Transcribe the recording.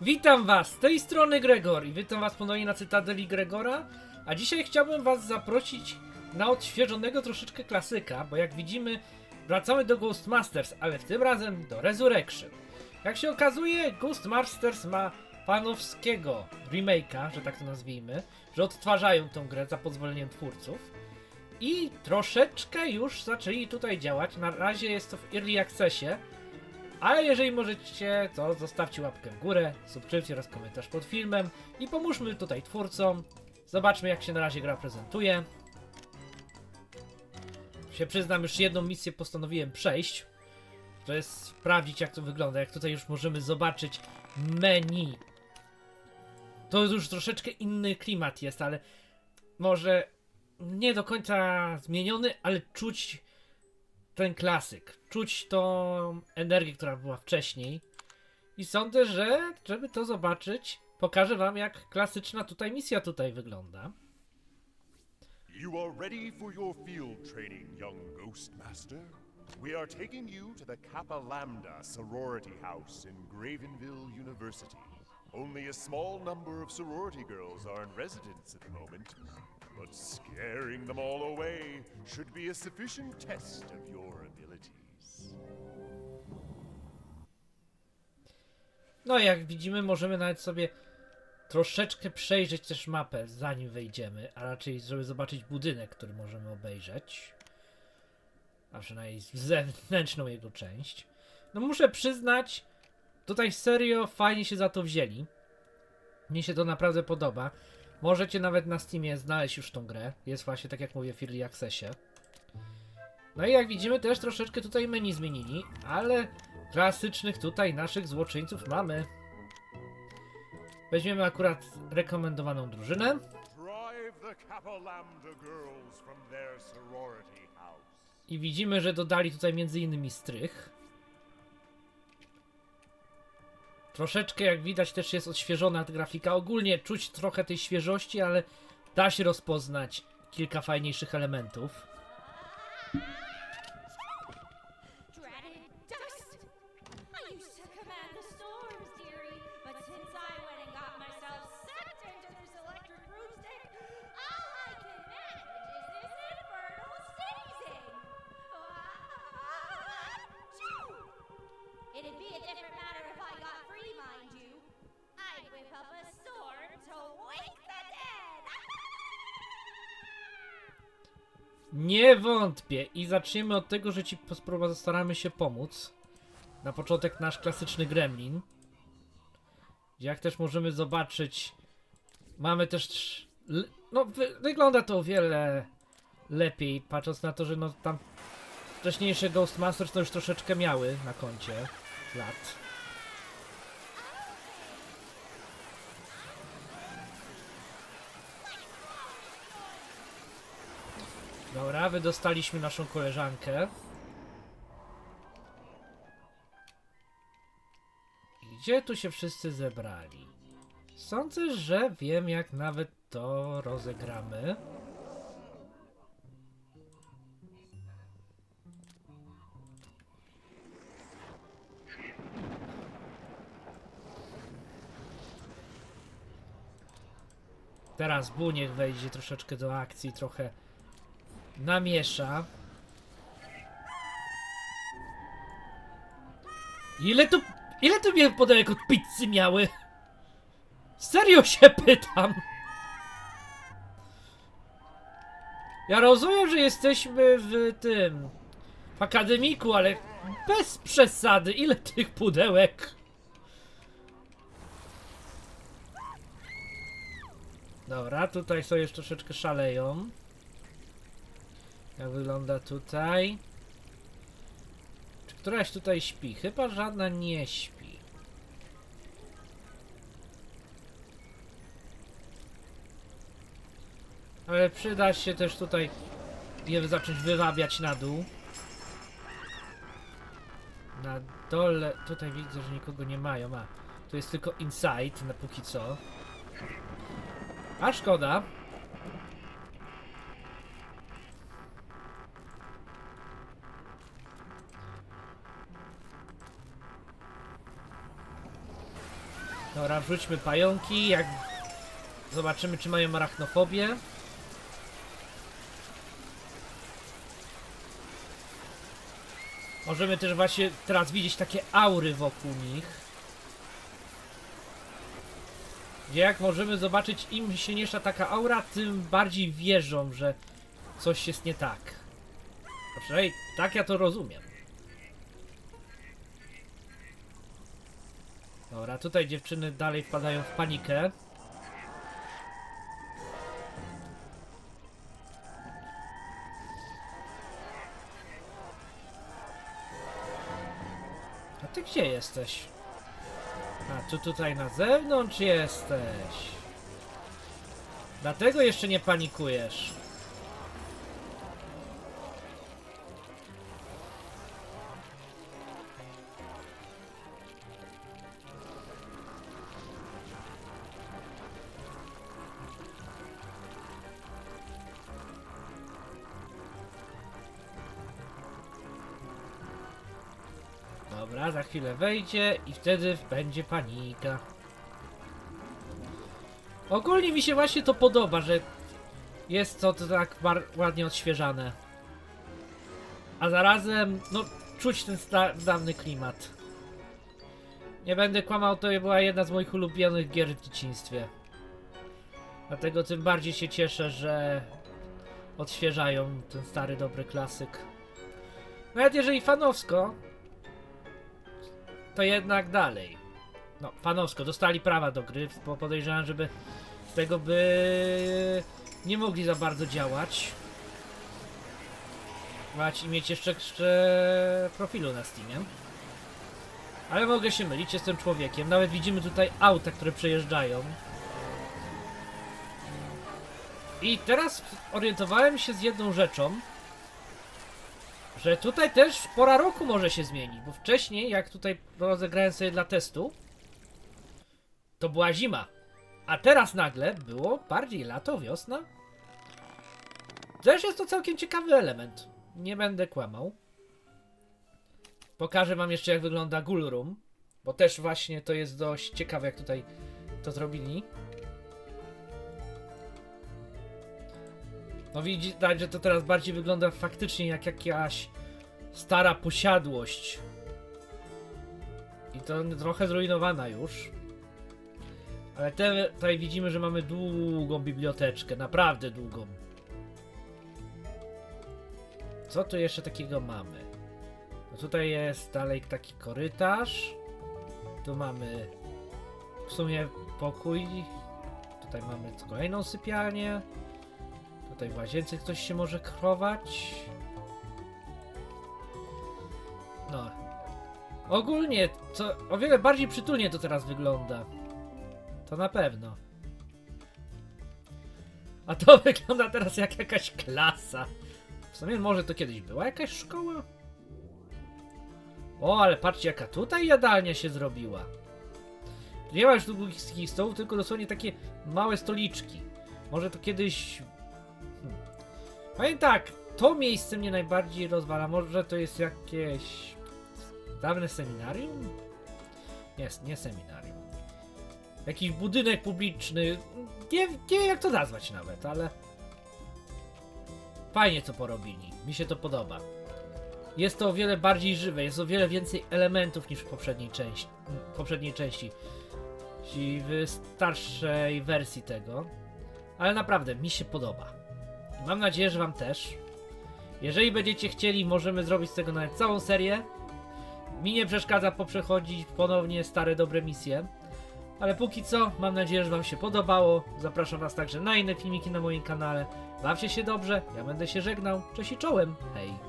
Witam was, z tej strony Gregor i witam was ponownie na Cytadeli Gregora, a dzisiaj chciałbym was zaprosić na odświeżonego troszeczkę klasyka, bo jak widzimy wracamy do Ghostmasters, ale w tym razem do Resurrection. Jak się okazuje, Ghostmasters ma fanowskiego remake'a, że tak to nazwijmy, że odtwarzają tą grę za pozwoleniem twórców. I troszeczkę już zaczęli tutaj działać, na razie jest to w Early Accessie, ale jeżeli możecie, to zostawcie łapkę w górę, subskrypcję oraz komentarz pod filmem i pomóżmy tutaj twórcom. Zobaczmy jak się na razie gra prezentuje. Się przyznam, już jedną misję postanowiłem przejść. To jest sprawdzić jak to wygląda, jak tutaj już możemy zobaczyć menu. To już troszeczkę inny klimat jest, ale może nie do końca zmieniony, ale czuć ten klasyk. Czuć tą energię, która była wcześniej. I sądzę, że żeby to zobaczyć, pokażę wam jak klasyczna tutaj misja tutaj wygląda. You are ready for your field training, young Ghostmaster. We are taking you to the Kappa Lambda sorority house in Gravenville University. Only a small number of sorority girls are in residence at the moment, but scaring them all away should be a sufficient test of your abilities. No jak widzimy, możemy nawet sobie troszeczkę przejrzeć też mapę, zanim wejdziemy, a raczej żeby zobaczyć budynek, który możemy obejrzeć. A przynajmniej zewnętrzną jego część. No muszę przyznać, tutaj serio fajnie się za to wzięli. Mnie się to naprawdę podoba. Możecie nawet na Steamie znaleźć już tą grę. Jest właśnie, tak jak mówię, w Early Accessie. No i jak widzimy, też troszeczkę tutaj menu zmienili, ale klasycznych tutaj naszych złoczyńców mamy. Weźmiemy akurat rekomendowaną drużynę. I widzimy, że dodali tutaj między innymi strych. Troszeczkę jak widać też jest odświeżona grafika. Ogólnie czuć trochę tej świeżości, ale da się rozpoznać kilka fajniejszych elementów. Nie wątpię i zaczniemy od tego, że ci staramy się pomóc. Na początek nasz klasyczny gremlin. Jak też możemy zobaczyć, mamy też. No, wy, wygląda to o wiele lepiej, patrząc na to, że no tam wcześniejsze Ghostmasters to już troszeczkę miały na koncie lat. Dobra, wydostaliśmy naszą koleżankę. Gdzie tu się wszyscy zebrali? Sądzę, że wiem jak nawet to rozegramy. Teraz Bu niech wejdzie troszeczkę do akcji, trochę namiesza. Ile tu, ile tu mnie podajek od pizzy miały? Serio się pytam. Ja rozumiem, że jesteśmy w tym, w akademiku, ale bez przesady, ile tych pudełek? Dobra, tutaj sobie już troszeczkę szaleją. Jak wygląda tutaj? Czy któraś tutaj śpi? Chyba żadna nie śpi. Ale przyda się też tutaj je zacząć wywabiać na dół. Na dole, tutaj widzę, że nikogo nie mają, a tu jest tylko inside na póki co. A szkoda. Dobra, wrzućmy pająki, jak... Zobaczymy, czy mają arachnofobię. Możemy też właśnie teraz widzieć takie aury wokół nich. Gdzie jak możemy zobaczyć, im silniejsza taka aura, tym bardziej wierzą, że coś jest nie tak. Przynajmniej tak ja to rozumiem. Dobra, tutaj dziewczyny dalej wpadają w panikę. A ty gdzie jesteś? A, tu tutaj na zewnątrz jesteś. Dlatego jeszcze nie panikujesz. Dobra, za chwilę wejdzie i wtedy będzie panika. Ogólnie mi się właśnie to podoba, że jest to, tak ładnie odświeżane. A zarazem, no, czuć ten dawny klimat. Nie będę kłamał, to była jedna z moich ulubionych gier w dzieciństwie. Dlatego tym bardziej się cieszę, że odświeżają ten stary, dobry klasyk. Nawet jeżeli fanowsko, to jednak dalej. No, fanowsko, dostali prawa do gry, bo podejrzewam, żeby tego by nie mogli za bardzo działać. Mać i mieć jeszcze, jeszcze profilu na Steamie. Ale mogę się mylić, jestem człowiekiem. Nawet widzimy tutaj auta, które przejeżdżają. I teraz orientowałem się z jedną rzeczą, że tutaj też pora roku może się zmienić, bo wcześniej, jak tutaj rozegrałem sobie dla testu, to była zima. A teraz nagle było bardziej lato, wiosna. Też jest to całkiem ciekawy element. Nie będę kłamał. Pokażę wam jeszcze jak wygląda Ghoul Room, bo też właśnie to jest dość ciekawe jak tutaj to zrobili. No widać, że to teraz bardziej wygląda faktycznie jak jakaś stara posiadłość. I to trochę zrujnowana już. Ale te, tutaj widzimy, że mamy długą biblioteczkę, naprawdę długą. Co tu jeszcze takiego mamy? No tutaj jest dalej taki korytarz. Tu mamy w sumie pokój. Tutaj mamy kolejną sypialnię. Tutaj w łazience ktoś się może krować. No. Ogólnie to o wiele bardziej przytulnie to teraz wygląda. To na pewno. A to wygląda teraz jak jakaś klasa. W sumie może to kiedyś była jakaś szkoła? O, ale patrzcie jaka tutaj jadalnia się zrobiła. Nie ma już długich stołów, tylko dosłownie takie małe stoliczki. Może to kiedyś. Powiem tak, to miejsce mnie najbardziej rozwala. Może to jest jakieś dawne seminarium? Nie, nie seminarium. Jakiś budynek publiczny. Nie, nie wiem jak to nazwać nawet, ale fajnie co porobili. Mi się to podoba. Jest to o wiele bardziej żywe, jest o wiele więcej elementów niż w poprzedniej części. w poprzedniej części. W starszej wersji tego. Ale naprawdę, mi się podoba. Mam nadzieję, że Wam też. Jeżeli będziecie chcieli, możemy zrobić z tego nawet całą serię. Mi nie przeszkadza poprzechodzić ponownie stare, dobre misje. Ale póki co, mam nadzieję, że Wam się podobało. Zapraszam Was także na inne filmiki na moim kanale. Bawcie się dobrze, ja będę się żegnał. Cześć i czołem, hej!